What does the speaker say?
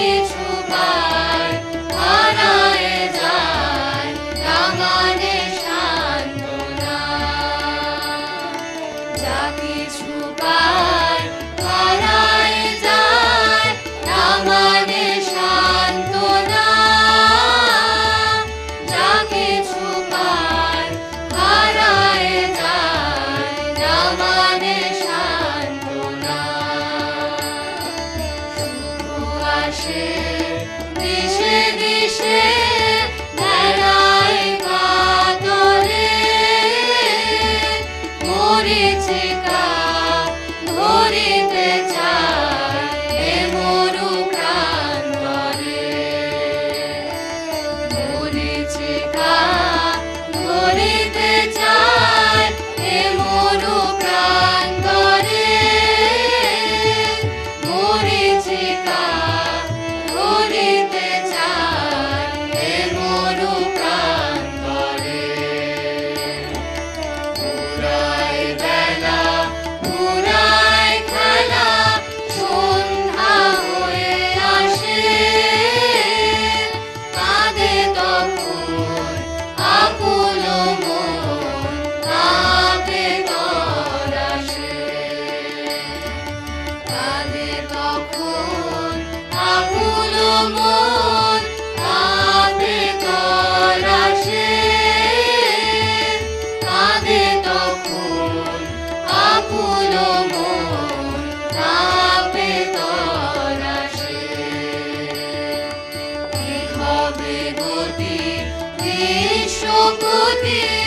Krishna. আকাশে দিশে দিশে be.